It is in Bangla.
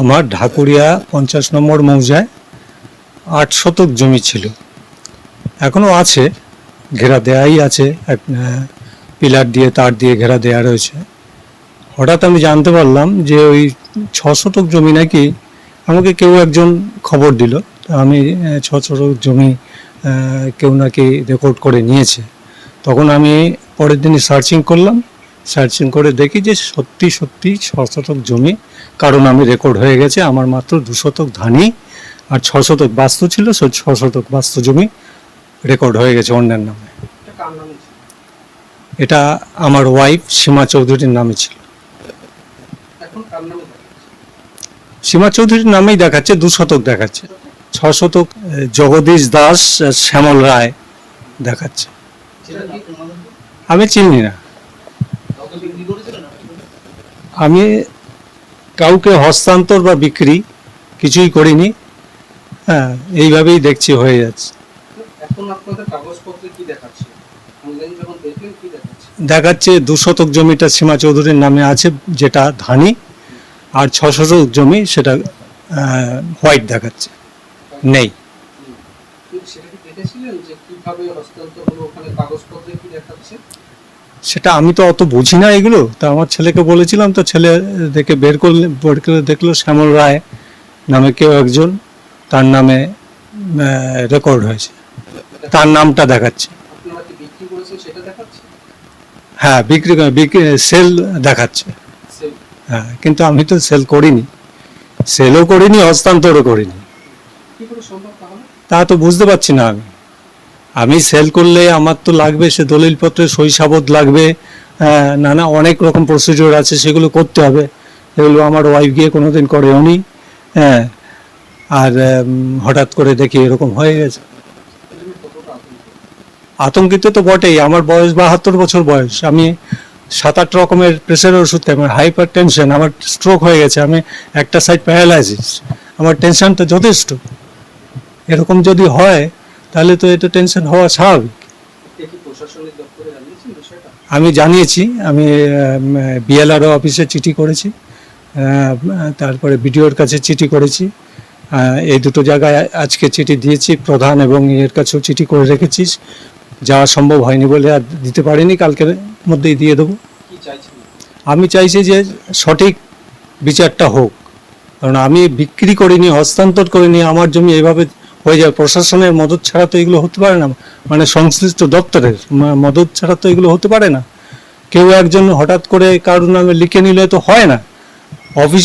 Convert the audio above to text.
আমার ঢাকুরিয়া পঞ্চাশ নম্বর মৌজায় আট শতক জমি ছিল। এখনও আছে, ঘেরা দেয়াই আছে, এক পিলার দিয়ে, তার দিয়ে ঘেরা দেয়া রয়েছে। হঠাৎ আমি জানতে পারলাম যে ওই ছ শতক জমি নাকি আমাকে কেউ একজন খবর দিল। আমি ছ শতক জমি কেউ নাকি রেকর্ড করে নিয়েছে। তখন আমি পরের দিনই সার্চিং করলাম। সার্চিং করে দেখি যে সত্যি সত্যি ছ শতক জমি কারণ আমি রেকর্ড হয়ে গেছে। আমার মাত্র দু শতক ধানই আর ছ শতক বাস্তু ছিল সে ছ শতক বাস্তু জমি রেকর্ড হয়ে গেছে অন্যের নামে। এটা আমার ওয়াইফ সীমা চৌধুরীর নামে ছিল? সীমা চৌধুরীর নামেই দেখাচ্ছে দু শতক দেখাচ্ছে। ছ শতক জগদীশ দাস শ্যামল রায় দেখাচ্ছে। আমি চিনি না কাউকে বিক্রি করেছিলেন আপনি? আমি কাউকে হস্তান্তর বা বিক্রি কিছুই করিনি। হ্যাঁ এইভাবেই দেখছি হয়ে যাচ্ছে। দেখাচ্ছে? দু শতক জমিটা সীমা চৌধুরীর নামে আছে যেটা ধানি আর ছ শতক জমি সেটা হোয়াইট দেখাচ্ছে। নেই। সেটা কি দেখেছিলেন যে কীভাবে হস্তান্তর হলো? ওখানে কাগজপত্রে কি দেখাচ্ছে? সেটা আমি তো অত বুঝি না এগুলো। তা আমার ছেলেকে বলেছিলাম, তো ছেলে দেখে বের করলে, বের করে দেখল শ্যামল রায় নামে কেউ একজন, তার নামে রেকর্ড হয়েছে। তার নামটা দেখাচ্ছে। হ্যাঁ বিক্রি সেল দেখাচ্ছে। হ্যাঁ কিন্তু আমি তো সেল করিনি। সেলও করিনি, হস্তান্তরও করিনি। তা তো বুঝতে পারছি না আমি। আমি সেল করলে আমার তো লাগবে, সে দলিলপত্রে সই সাবত লাগবে নানা অনেক রকম প্রসিডিওর আছে, সেগুলো করতে হবে। এগুলো আমার ওয়াইফ গিয়ে কোনো দিন করেও নি। হ্যাঁ আর হঠাৎ করে দেখি এরকম হয়ে গেছে। আতঙ্কিত তো বটেই, আমার বয়স বাহাত্তর বছর বয়স। আমি সাত আট রকমের প্রেশারের ওষুধ খাই, আমার হাইপার টেনশন আমার স্ট্রোক হয়ে গেছে, আমি একটা সাইড প্যারালাইসিস আমার টেনশনটা যথেষ্ট। এরকম যদি হয় তাহলে তো এটা টেনশন হওয়া স্বাভাবিক। আমি জানিয়েছি, আমি বিএলআরও অফিসে চিঠি করেছি তারপরে বিডিওর কাছে চিঠি করেছি এই দুটো জায়গায় আজকে চিঠি দিয়েছি, প্রধান এবং এর কাছেও চিঠি করে রেখেছিস যাওয়া সম্ভব হয়নি বলে আর দিতে পারিনি, কালকের মধ্যেই দিয়ে দেবো। আমি চাইছি যে সঠিক বিচারটা হোক, কারণ আমি বিক্রি করিনি, হস্তান্তর করিনি, আমার জমি এভাবে হয়ে যায় প্রশাসনের মদত ছাড়া তো এগুলো হতে পারে না। মানে সংশ্লিষ্ট দপ্তরের মদত ছাড়া তো এগুলো হতে পারে না। কেউ একজন হঠাৎ করে কারোর নামে লিখে নিলে তো হয় না। অফিস